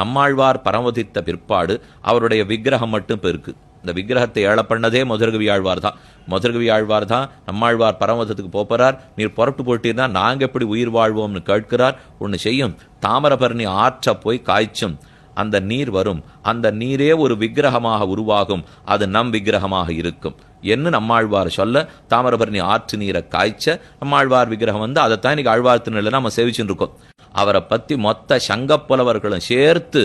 நம்மாழ்வார் பரமதித்த பிற்பாடு அவருடைய விக்கிரகம் மட்டும் பெருக்கு. இந்த விக்கிரகத்தை ஏழ பண்ணதே மதுரகவி ஆழ்வார் தான். மதுரகவி ஆழ்வார் தான் நம்மாழ்வார் பரமதத்துக்கு போறார் நீர் புறப்பட்டு போட்டீர்னா நாங்க எப்படி உயிர் வாழ்வோம்னு கேட்கிறார். ஒன்னு செய்யும். தாமரபரணி ஆற்ற போய் காய்ச்சும். அந்த நீர் வரும். அந்த நீரே ஒரு விக்கிரகமாக உருவாகும். அது நம் விக்கிரகமாக இருக்கும். என்று நம்மாழ்வார் சொல்ல தாமரபரணி ஆற்று நீரை காய்ச்ச நம்மாழ்வார் விக்கிரகம் வந்து அதைத்தான் இன்னைக்கு ஆழ்வார் திருநிலை நம்ம சேவிச்சுட்டு இருக்கோம். அவரை பற்றி மொத்த சங்கப்புலவர்களும் சேர்த்து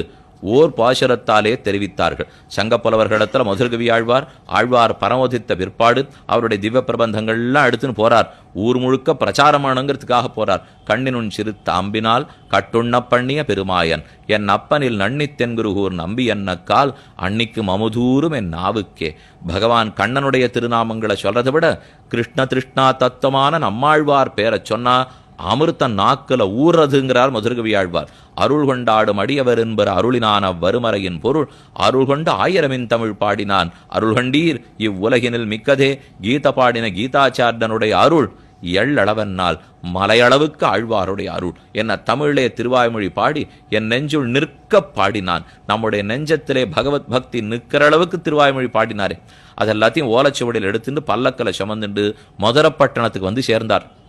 ஓர் பாசுரத்தாலே தெரிவித்தார்கள். சங்கப்புலவர்களிடத்தில் மதுர்கவி ஆழ்வார் ஆழ்வார் பரமோதித்த பிற்பாடு அவருடைய திவ்ய பிரபந்தங்கள்லாம் எடுத்துன்னு போறார். ஊர் முழுக்க பிரச்சாரமானங்கிறதுக்காக போறார். கண்ணினுன் சிறுத்த அம்பினால் கட்டுண்ண பண்ணிய பெருமாயன். என் அப்பனில் நன்னித் தென்குருகூர் நம்பி என்னக்கால் அன்னிக்கு மமுதூரும் என் நாவுக்கே. பகவான் கண்ணனுடைய திருநாமங்களை சொல்றதை விட கிருஷ்ண திருஷ்ணா தத்துவமான நம்மாழ்வார் பேரை சொன்னா அமிர்த நாக்குல ஊறதுங்கிறார் மதுரகவி ஆழ்வார். அருள் கொண்டாடும் அடியவர் என்பர் அருளினான அவ்வருமறையின் பொருள். அருள் கொண்ட ஆயிரமின் தமிழ் பாடினான். அருள் கண்டீர் இவ்வுலகினில் மிக்கதே. கீத பாடின கீதாச்சார்டனுடைய அருள் எள்ளளவன்னால் மலையளவுக்கு ஆழ்வாருடைய அருள். என்ன தமிழே திருவாய்மொழி பாடி என் நெஞ்சுள் நிற்க பாடினான். நம்முடைய நெஞ்சத்திலே பகவத் பக்தி நிற்கிற அளவுக்கு திருவாய்மொழி பாடினாரே. அதெல்லாத்தையும் ஓலைச்சுவடியில் எடுத்துட்டு பல்லக்கலை சுமந்துண்டு மதுரப்பட்டணத்துக்கு வந்து சேர்ந்தார்.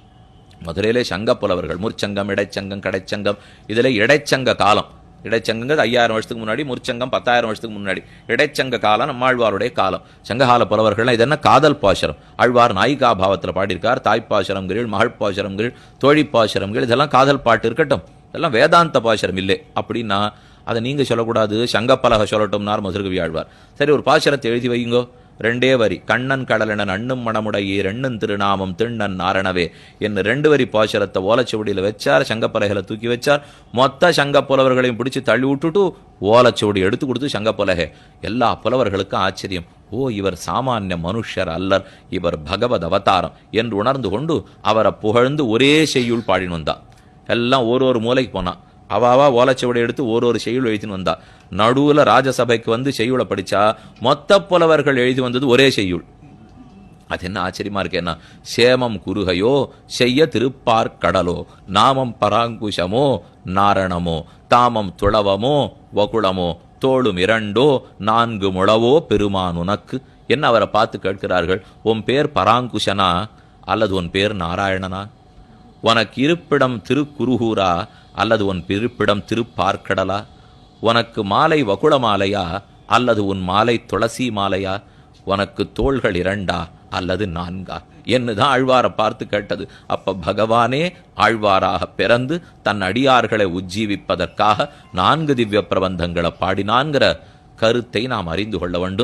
மதுரையிலே சங்க புலவர்கள் முற்சங்கம் இடைச்சங்கம் கடைச்சங்கம் இதில் இடைச்சங்க காலம். இடைச்சங்கங்கிறது ஐயாயிரம் வருஷத்துக்கு முன்னாடி முற்சங்கம் பத்தாயிரம் வருஷத்துக்கு முன்னாடி. இடைச்சங்க காலம் நம்மாழ்வாருடைய காலம். சங்ககால புலவர்கள்லாம் இது என்ன? காதல் பாசுரம். ஆழ்வார் நாயிகா பாவத்தில் பாடியிருக்கார். தாய்ப்பாசுரம்கிறீள் மகள் பாசுரம்கிறீள் தோழி பாசுரம்கள் இதெல்லாம் காதல் பாட்டு இருக்கட்டும். இதெல்லாம் வேதாந்த பாசுரம் இல்லை. அப்படின்னா அதை நீங்கள் சொல்லக்கூடாது. சங்கப்பலக சொல்லட்டும்னார் மதுரகவி ஆழ்வார். சரி ஒரு பாசுரத்தை எழுதி வைங்கோ ரெண்டே வரி கண்ணன் கடலனன் அண்ணும் மணமுடைய ரெண்ணும் திருநாமம் திண்ணன் நாரணவே என்று ரெண்டு வரி பாசுரத்தை ஓலச்சுவடியில் வச்சார் சங்கப்பலகையில் தூக்கி வச்சார். மொத்த சங்க புலவர்களையும் பிடிச்சி தள்ளி விட்டுட்டு ஓலச்சுவடி எடுத்து கொடுத்து சங்கப்பலகை. எல்லா புலவர்களுக்கும் ஆச்சரியம். ஓ இவர் சாமானிய மனுஷர் அல்லர் இவர் பகவத் அவதாரம் என்று உணர்ந்து கொண்டு அவரை புகழ்ந்து ஒரே செய்யுள் பாடினு வந்தான். எல்லாம் ஒரு ஒரு மூலைக்கு போனான். அவாவா ஓலைச்சுவடை எடுத்து ஒரு ஒரு செய்யுள் எழுதின்னு வந்தா. நடுவில் ராஜசபைக்கு வந்து செய்யுளை படிச்சா மொத்த புலவர்கள் எழுதி வந்தது ஒரே செய்யுள். அது என்ன ஆச்சரியமா இருக்கு என்ன? சேமம் குறுகையோ செய்ய திருப்பார் கடலோ நாமம் பராங்குஷமோ நாரணமோ தாமம் துளவமோ வகுளமோ தோளும் இரண்டோ நான்கு முழவோ பெருமான் உனக்கு. என்ன அவரை பார்த்து கேட்கிறார்கள்? உன் பேர் பராங்குஷனா அல்லது உன் பேர் நாராயணனா? உனக்கு இருப்பிடம் திருக்குருகூரா? அல்லது உன் பிறப்பிடம் திருப்பார்க்கடலா? உனக்கு மாலை வகுள மாலையா அல்லது உன் மாலை துளசி மாலையா? உனக்கு தோள்கள் இரண்டா? அல்லது நான்கா? என்னதான் ஆழ்வாரை பார்த்து கேட்டது. அப்ப பகவானே ஆழ்வாராக பிறந்து தன் அடியார்களை உஜ்ஜீவிப்பதற்காக நான்கு திவ்ய பிரபந்தங்களை பாடினான்கிற கருத்தை நாம் அறிந்து கொள்ள வேண்டும்.